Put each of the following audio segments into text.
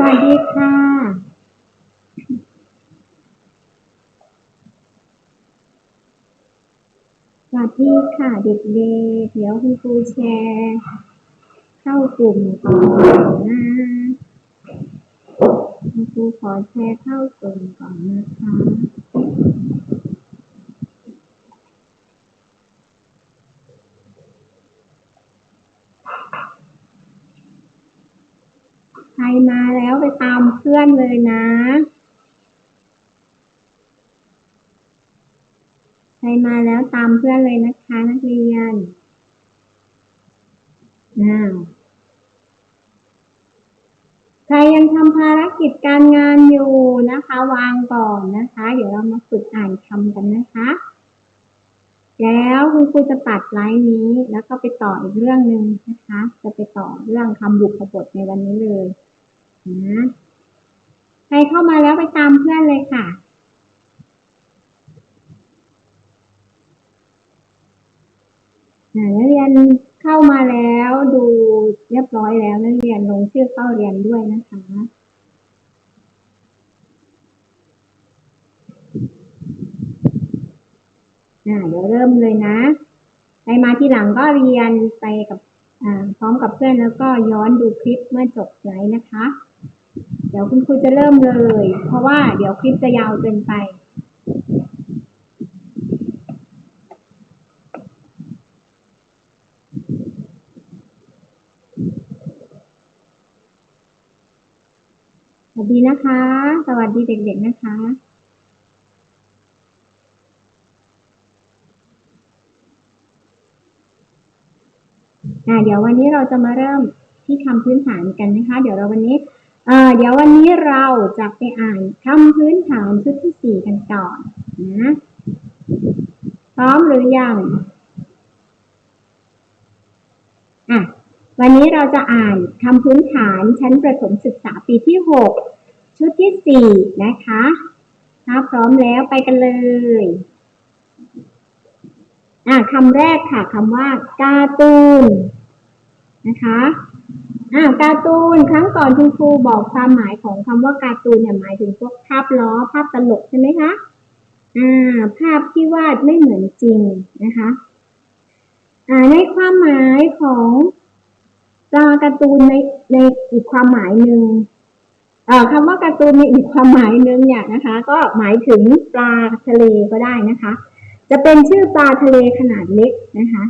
สวัสดีค่ะ สวัสดีค่ะเด็กๆ เดี๋ยวคุณครูแชร์ เข้ากลุ่มก่อนนะคุณครูขอแชร์เข้ากลุ่มก่อนนะคะ ใคร มาแล้วไปตามเพื่อนเลยนะใครมาแล้วตามเพื่อนเลยนะคะนักเรียนอ้าใครยังทำภารกิจการงานอยู่นะคะ วางก่อนนะคะ เดี๋ยวเรามาฝึกอ่านคำกันนะคะ แล้วคุณครูจะตัดไลน์นี้ แล้วก็ไปต่ออีกเรื่องหนึ่งนะคะ จะไปต่อเรื่องคำบุพบทในวันนี้เลย ใครเข้ามาแล้วไปตามเพื่อนเลยค่ะ นักเรียนเข้ามาแล้วดูเรียบร้อยแล้วนักเรียนลงชื่อเข้าเรียนด้วยนะคะอ่าเดี๋ยวเริ่มเลยนะ ใครมาที่หลังก็เรียนไปกับพร้อมกับเพื่อนแล้วก็ย้อนดูคลิปเมื่อจบไลฟ์นะคะ เดี๋ยวคุณครูจะเริ่มเลย เพราะว่าเดี๋ยวคลิปจะยาวเกินไป สวัสดีนะคะ สวัสดีเด็กๆนะคะอ่าเดี๋ยววันนี้เราจะมาเริ่มที่คำพื้นฐานกันนะคะ เดี๋ยวเราวันนี้ อ่อเดี๋ยววันนี้เราจะไปอ่านคำพื้นฐานชุดที่สี่กันก่อนนะพร้อมหรือยังอะวันนี้เราจะอ่านคำพื้นฐานชั้นประถมศึกษาปีที่ 6 ชุดที่ 4 นะคะถ้าพร้อมแล้วไปกันเลยอะคำแรกค่ะคำว่าการ์ตูนนะคะ อะการ์ตูนครั้งก่อนคุณครูบอกความหมายของคำว่าการ์ตูนเนี่ยหมายถึงพวกภาพล้อภาพตลกใช่ไหมคะอ่าภาพที่วาดไม่เหมือนจริงนะคะอ่าในความหมายของปลาการ์ตูนในในอีกความหมายหนึ่งอ่อคำว่าการ์ตูนในอีกความหมายหนึ่งเนี่ยนะคะ ก็หมายถึงปลาทะเลก็ได้นะคะ จะเป็นชื่อปลาทะเลขนาดเล็กนะคะ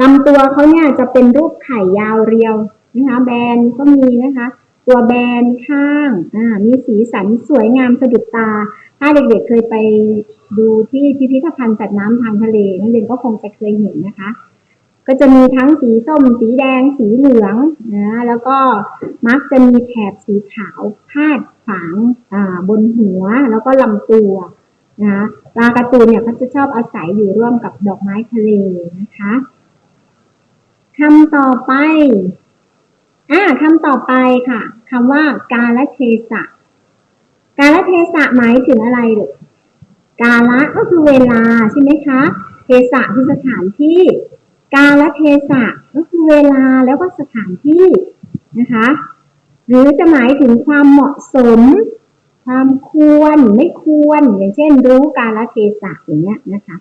ลำตัวเขาเนี่ยจะเป็นรูปไข่ยาวเรียว นะคะแบนก็มีนะคะ ตัวแบนข้างอ่ามีสีสันสวยงามสะดุดตา ถ้าเด็กๆเคยไปดูที่พิพิธภัณฑ์สัตว์น้ำทางทะเลนักเรียนก็คงจะเคยเห็นนะคะ ก็จะมีทั้งสีส้ม สีแดง สีเหลืองนะแล้วก็มักจะมีแถบสีขาวพาดฝางอ่าบนหัวแล้วก็ลำตัวนะปลาการ์ตูนเนี่ยเขาจะชอบอาศัยอยู่ร่วมกับดอกไม้ทะเลนะคะคำต่อไป อ่าคำต่อไปค่ะคำว่ากาลเทศะ กาลเทศะหมายถึงอะไรลูกกาละก็คือเวลาใช่ไหมคะเทศะคือสถานที่ กาลเทศะก็คือเวลาแล้วก็สถานที่นะคะ หรือจะหมายถึงความเหมาะสม ความควรไม่ควร อย่างเช่น รู้กาลเทศะอย่างเงี้ยนะคะ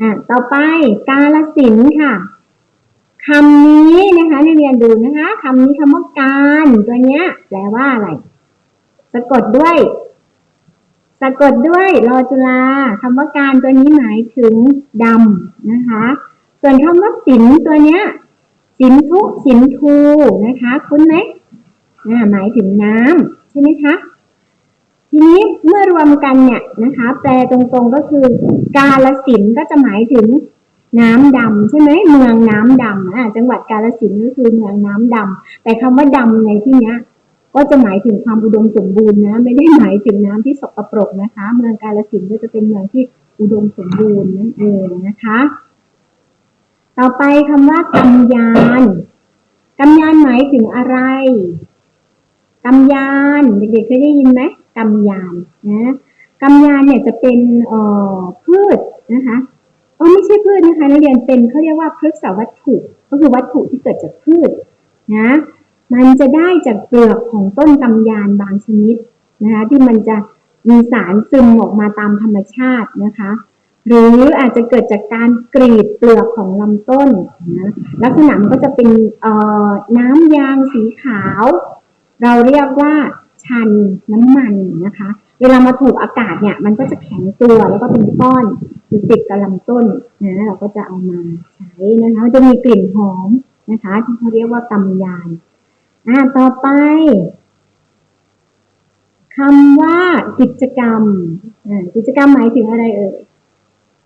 อ่าต่อไปกาลสินค่ะ คำนี้นะคะนักเรียนดูนะคะคำนี้คำว่าการตัวเนี้ยแปลว่าอะไร สะกดด้วย สะกดด้วยรอจุฬาคำว่าการตัวนี้หมายถึงดำนะคะ ส่วนคำว่าสินตัวเนี้ยสินทุสินทูนะคะ คุ้นไหมอ่าหมายถึงน้ำใช่ไหมคะทีนี้เมื่อรวมกันเนี่ยนะคะ แปลตรงๆก็คือ กาลสินก็จะหมายถึง น้ำดำใช่ไหมเมืองน้ำดำอ่าจังหวัดกาลสินก็คือเมืองน้ำดำแต่คำว่าดำในที่เนี้ยก็จะหมายถึงความอุดมสมบูรณ์นะ ไม่ได้หมายถึงน้ำที่สกปรกนะคะ เมืองกาลสินก็จะเป็นเมืองที่อุดมสมบูรณ์นั่นเองนะคะ ต่อไปคำว่ากำยานกำยานหมายถึงอะไรกำยานเด็กๆเคยได้ยินไหมกำยานนะกำยานเนี่ยจะเป็นเอ่อพืชนะคะ ออไม่ใช่พืชนะคะนักเรียนเป็นเขาเรียกว่าพฤกษวัตถุก็คือวัตถุที่เกิดจากพืชนะมันจะได้จากเปลือกของต้นกำยานบางชนิดนะคะที่มันจะมีสารซึมออกมาตามธรรมชาตินะคะ หรืออาจจะเกิดจากการกรีดเปลือกของลำต้นนะลักษณะมันก็จะเป็นเอ่อน้ำยางสีขาว เราเรียกว่าชันน้ำมันนะคะ เวลามาถูกอากาศเนี่ย มันก็จะแข็งตัวแล้วก็เป็นก้อนอยู่ติดกับลำต้นนะเราก็จะเอามาใช้นะคะมันจะมีกลิ่นหอมนะคะ ที่เขาเรียกว่ากำยานอ่าต่อไปคำว่ากิจกรรมอ่ากิจกรรมหมายถึงอะไรเอ่ย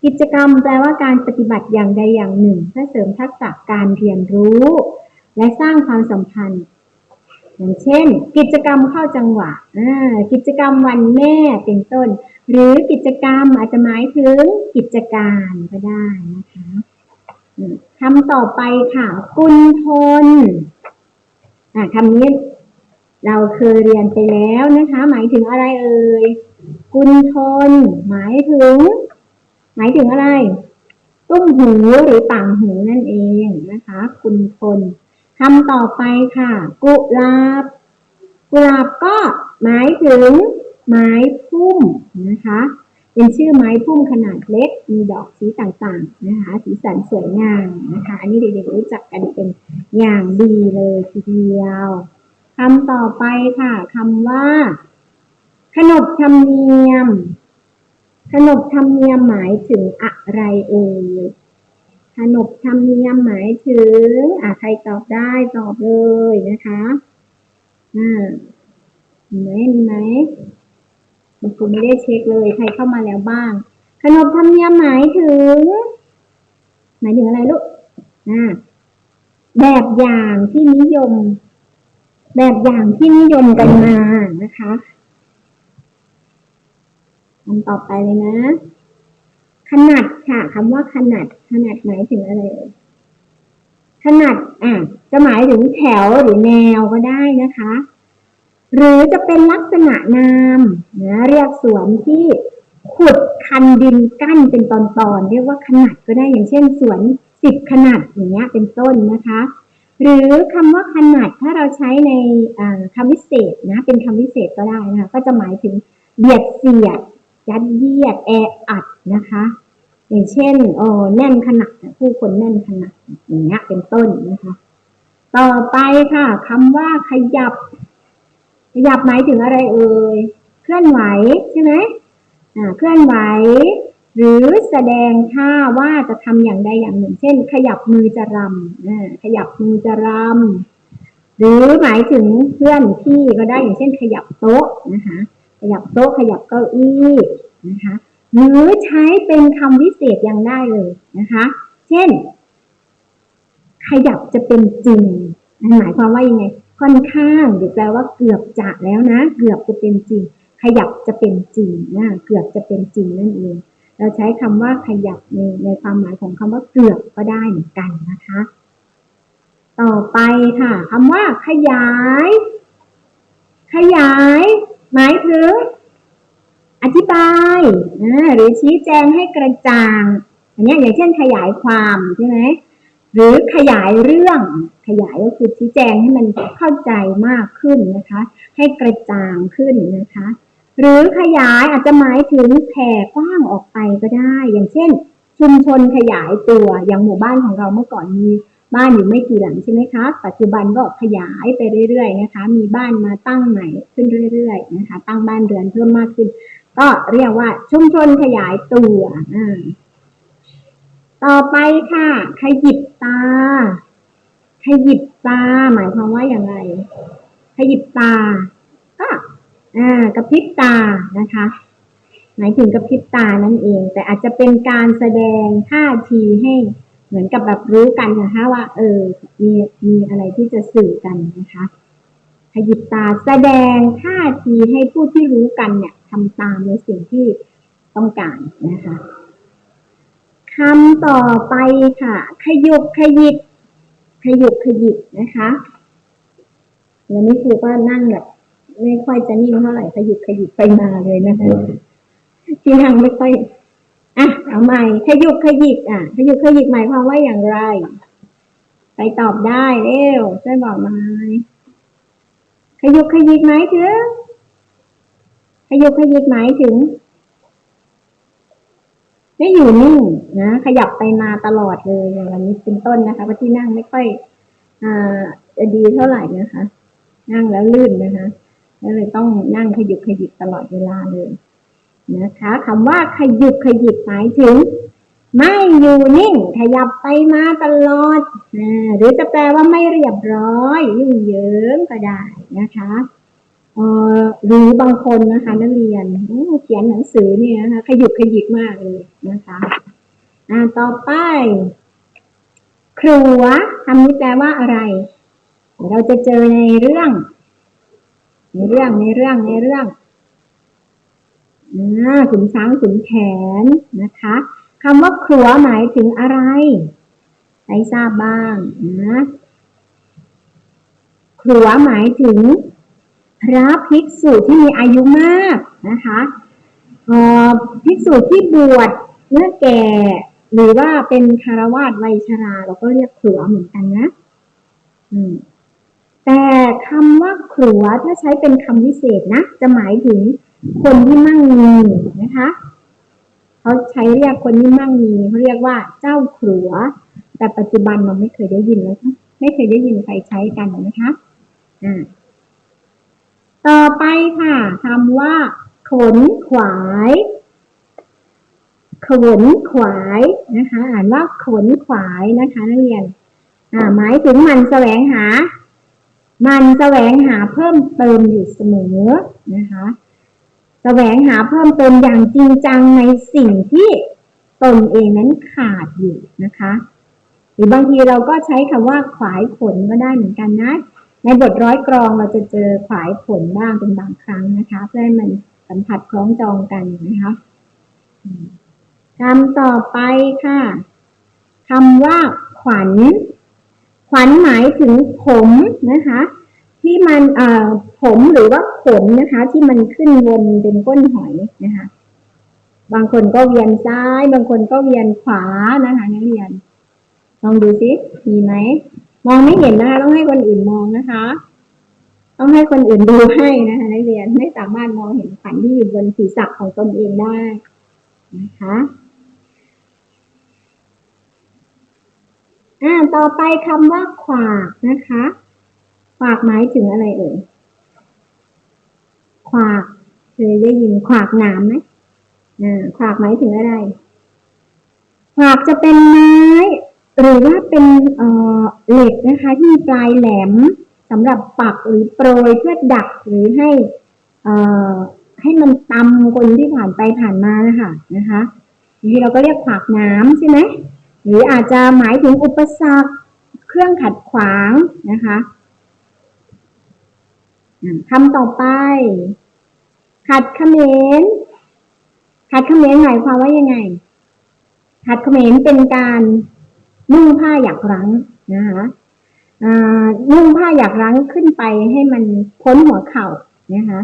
กิจกรรมแปลว่าการปฏิบัติอย่างใดอย่างหนึ่งเพื่อเสริมทักษะการเรียนรู้ และสร้างความสัมพันธ์ อย่างเช่น กิจกรรมเข้าจังหวะกิจกรรมวันแม่เป็นต้น หรือกิจกรรมอาจจะหมายถึงกิจการก็ได้นะคะคำต่อไปค่ะกุณทนคำนี้เราเคยเรียนไปแล้วนะคะ หมายถึงอะไรเอ่ยกุณทน หมายถึง หมายถึงอะไร ตุ้มหูหรือต่างหูนั่นเองนะคะคุณทน คำต่อไปค่ะ กุหลาบ กุหลาบก็หมายถึงไม้พุ่มนะคะ เป็นชื่อไม้พุ่มขนาดเล็ก มีดอกสีต่างๆนะคะ สีสันสวยงามนะคะ อันนี้เด็กๆรู้จักกันเป็นอย่างดีเลยทีเดียวคำต่อไปค่ะคำว่า ขนบธรรมเนียม ขนบธรรมเนียมหมายถึงอะไรเอ่ย ขนบธรรมเนียมหมายถึงอะใครตอบได้ตอบเลยนะคะอ่ามีไหมมีไหมคุณครูไม่ได้เช็คเลย ใครเข้ามาแล้วบ้าง ขนบธรรมเนียมหมายถึง หมายถึงอะไรลูกอ่าแบบอย่างที่นิยม แบบอย่างที่นิยมกันมานะคะคำต่อไปเลยนะ ขนาด ค่ะคำว่าขนาดขนาดหมายถึงอะไรขนาดอะจะหมายถึงแถวหรือแนวก็ได้นะคะ หรือจะเป็นลักษณะนามนะเรียกสวนที่ขุดคันดินกั้นเป็นตอนๆเรียกว่าขนาดก็ได้อย่างเช่นสวนสิบขนาดอย่างเงี้ยเป็นต้นนะคะ หรือคำว่าขนาดถ้าเราใช้ในอ่าคำวิเศษนะเป็นคำวิเศษก็ได้นะคะก็จะหมายถึงเบียดเสียดยัดเยียดแออัดนะคะ อย่างเช่นเออแน่นขนาดผู้คนแน่นขนาดอย่างเงี้ยเป็นต้นนะคะ ต่อไปค่ะคำว่าขยับ ขยับหมายถึงอะไรเอ่ยเคลื่อนไหวใช่ไหมอ่าเคลื่อนไหว หรือแสดงท่าว่าจะทำอย่างใดอย่างหนึ่ง เช่น ขยับมือจะรำอ่าขยับมือจะรำหรือหมายถึงเคลื่อนที่ก็ได้อย่างเช่น ขยับโต๊ะนะคะขยับโต๊ะขยับเก้าอี้นะคะ หรือใช้เป็นคำวิเศษยังได้เลยนะคะ เช่น ขยับจะเป็นจริงหมายความว่ายังไง ค่อนข้างหรือแปลว่าเกือบจะแล้วนะ เกือบจะเป็นจริง ขยับจะเป็นจริงนะเกือบจะเป็นจริงนั่นเองเราใช้คำว่าขยับในในความหมายของคำว่าเกือบก็ได้เหมือนกันนะคะ ต่อไปค่ะคำว่าขยาย ขยาย หมายถึง ธิบายหรือชี้แจงให้กระจ่างอันนี้อย่างเช่นขยายความใช่ไหมหรือขยายเรื่องขยายก็คือชี้แจงให้มันเข้าใจมากขึ้นนะคะ ให้กระจ่างขึ้นนะคะ หรือขยายอาจจะหมายถึงแผ่กว้างออกไปก็ได้ อย่างเช่น ชุมชนขยายตัวอย่างหมู่บ้านของเราเมื่อก่อนมีบ้านอยู่ไม่กี่หลังใช่ไหมคะ ปัจจุบันก็ขยายไปเรื่อยๆนะคะ มีบ้านมาตั้งใหม่ขึ้นเรื่อยๆนะคะ ตั้งบ้านเรือนเพิ่มมากขึ้น ก็เรียกว่าชุมชนขยายตัวต่อไปค่ะ ขยิบตา ขยิบตา หมายความว่าอย่างไร ขยิบตา ก็กระพริบตานะคะ หมายถึงกระพริบตานั่นเอง แต่อาจจะเป็นการแสดงท่าทีให้เหมือนกับแบบรู้กันนะคะว่า เออ มีมีอะไรที่จะสื่อกันนะคะ ยิบตาแสดงท่าทีให้ผู้ที่รู้กันเนี่ยทำตามในสิ่งที่ต้องการนะคะคำต่อไปค่ะ ขยุกขยิบขยุกขยิบนะคะวันนี้ครูก็นั่งแบบไม่ค่อยจะนิ่งเท่าไหร่ขยุกขยิบไปมาเลยนะคะที่นั่งไม่ค่อยอะเอาใหม่ขยุกขยิบอะขยุกขยิบหมายความว่าอย่างไร ไปตอบได้เร็วช่วยบอกมา ขยุกขยิกหมายถึง ขยุกขยิกหมายถึง ไม่อยู่นิ่งนะขยับไปมาตลอดเลยอย่างวันนี้เป็นต้นนะคะเพราะที่นั่งไม่ค่อยอ่าจะดีเท่าไหร่นะคะ นั่งแล้วลื่นนะคะก็เลยต้องนั่งขยุกขยิกตลอดเวลาเลยนะคะคำว่าขยุกขยิกหมายถึง ไม่อยู่นิ่ง ขยับไปมาตลอดอหรือจะแปลว่าไม่เรียบร้อย ยุ่งเหยิงก็ได้นะคะเออหรือบางคนนะคะนักเรียนเขียนหนังสือเนี่ยนะคะขยุกขยิกมากเลยนะคะอ่าต่อไป ครัวคำนี้แปลว่าอะไรเราจะเจอในเรื่อง ในเรื่องในเรื่องในเรื่องอ่าขุนช้างขุนแผนนะคะ คำว่าครัวหมายถึงอะไรใครทราบบ้างนะครัวหมายถึง พระภิกษุที่มีอายุมากนะคะอภิกษุที่บวชเมื่อแก่ หรือว่าเป็นคารวาสวัยชรา เราก็เรียกครัวเหมือนกันนะอืมแต่คำว่าครัวถ้าใช้เป็นคำวิเศษนะ จะหมายถึงคนที่มั่งมีนะคะ เขาใช้เรียกคนที่มั่งมีเขาเรียกว่าเจ้าครัว แต่ปัจจุบันเราไม่เคยได้ยินแล้วไม่เคยได้ยินใครใช้กันนะคะอ่าต่อไปค่ะคำว่า ขนขวาย ขนขวายนะคะ อ่านว่าขนขวายนะคะนักเรียนอ่าหมายถึงมันแสวงหา มันแสวงหาเพิ่มเติมอยู่เสมอนะคะ แสวงหาเพิ่มเติมอย่างจริงจังในสิ่งที่ตนเองนั้นขาดอยู่นะคะ หรือบางทีเราก็ใช้คำว่าขวายผลก็ได้เหมือนกันนะ ในบทร้อยกรองเราจะเจอขวายผลบ้างเป็นบางครั้งนะคะ เพื่อให้มันสัมผัสคล้องจองกันนะคะคำต่อไปค่ะคำว่าขวัญ ขวัญหมายถึงผมนะคะ ที่มันเอ่อ ผมหรือว่าขนนะคะ ที่มันขึ้นวนเป็นก้นหอยนะคะ บางคนก็เวียนซ้าย บางคนก็เวียนขวานะคะ นักเรียน ลองดูสิมีไหมมองไม่เห็นนะคะ ต้องให้คนอื่นมองนะคะ ต้องให้คนอื่นดูให้นะคะ นักเรียนไม่สามารถมองเห็นขวัญที่อยู่บนศีรษะของตนเองได้นะคะอ่าต่อไปคำว่าขวากนะคะ ขวากหมายถึงอะไรเอ่ย ขวากเคยได้ยินขวากหนามไหมอ่าขวากหมายถึงอะไร ขวากจะเป็นไม้ หรือว่าเป็นเเหล็กนะคะ ที่มีปลายแหลมสำหรับปักหรือโปรยเพื่อดักหรือให้อ่อให้มันตำคนที่ผ่านไปผ่านมานะคะนะคะทีเราก็เรียกขวากน้ำใช่ไหมหรืออาจจะหมายถึงอุปสรรคเครื่องขัดขวางนะคะ คำต่อไป ขัดเขมรขัดเขมรหมายความว่ายังไง ขัดเขมรเป็นการนุ่งผ้าหยักรั้งนะคะนุ่งผ้าหยักรั้งขึ้นไปให้มันพ้นหัวเข่านะคะ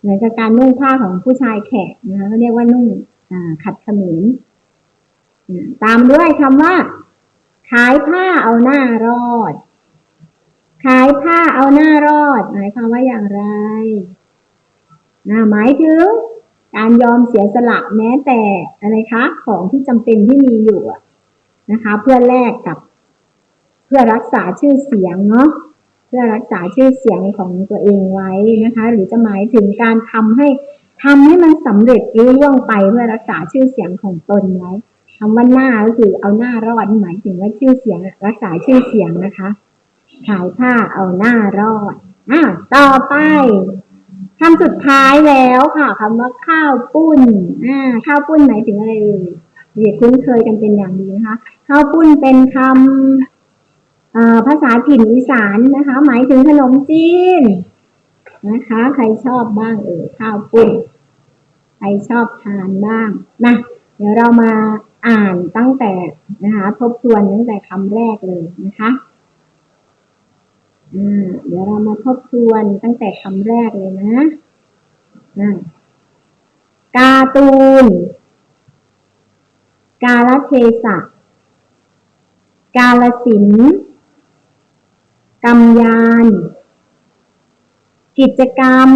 เหมือนกับการนุ่งผ้าของผู้ชายแขกนะคะเขาเรียกว่านุ่งขัดเขมรตามด้วยคำว่า ขายผ้าเอาหน้ารอด ขายผ้าเอาหน้ารอด หมายความว่าอย่างไรนะหมายถึงการยอมเสียสละแม้แต่อะไรคะ ของที่จำเป็นที่มีอยู่นะคะ เพื่อแลกกับ เพื่อรักษาชื่อเสียงเนาะเพื่อรักษาชื่อเสียงของตัวเองไว้นะคะ หรือจะหมายถึงการทำให้ทำให้มันสำเร็จรุ่ล่วงไปเพื่อรักษาชื่อเสียงของตนไว้คำว่าหน้าก็คือเอาหน้ารอดหมายถึงว่าชื่อเสียงรักษาชื่อเสียงนะคะ ขายผ้าเอาหน้ารอดอะต่อไปคำสุดท้ายแล้วค่ะคำว่าข้าวปุ้นอ่าข้าวปุ้นหมายถึงอะไรเอ่ยเด็กคุ้นเคยกันเป็นอย่างดีนะคะข้าวปุ้นเป็นคำภาษาถิ่นอีสานนะคะ หมายถึงขนมจีนนะคะ ใครชอบบ้างเอ่ยข้าวปุ้นใครชอบทานบ้างนะเดี๋ยวเรามาอ่านตั้งแต่นะคะ ทบทวนตั้งแต่คำแรกเลยนะคะ เดี๋ยวเรามาทบทวนตั้งแต่คำแรกเลยนะการ์ตูน กาลเทศะ กาลสินธุ์กำยาน กิจกรรม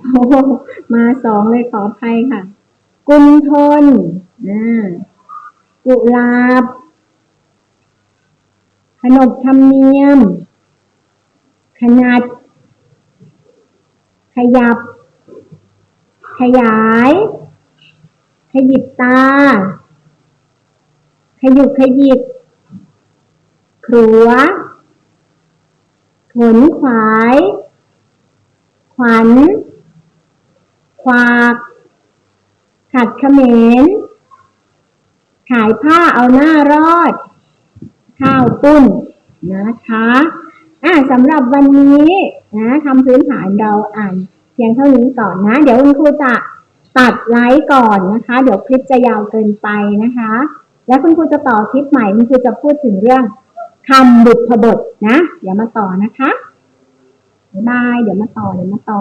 โอ้มาสองเลยขออภัยค่ะ กุมทนกุลาบ ขนบธรรมเนียม ขนาด ขยับ ขยาย ขยิบตา ขยุกขยิบครัวขนขวาย ขวัญควาก ขัดเขมร ขายผ้าเอาหน้ารอด ข้าวปุ้นนะคะอ่าสำหรับวันนี้นะคำพื้นฐานเราอ่านเพียงเท่านี้ก่อนนะ เดี๋ยวคุณครูจะตัดไลฟ์ก่อนนะคะ เดี๋ยวคลิปจะยาวเกินไปนะคะ แล้วคุณครูจะต่อคลิปใหม่คุณครูจะพูดถึงเรื่องคำบุพบทนะ เดี๋ยวมาต่อนะคะบาย เดี๋ยวมาต่อ เดี๋ยวมาต่อ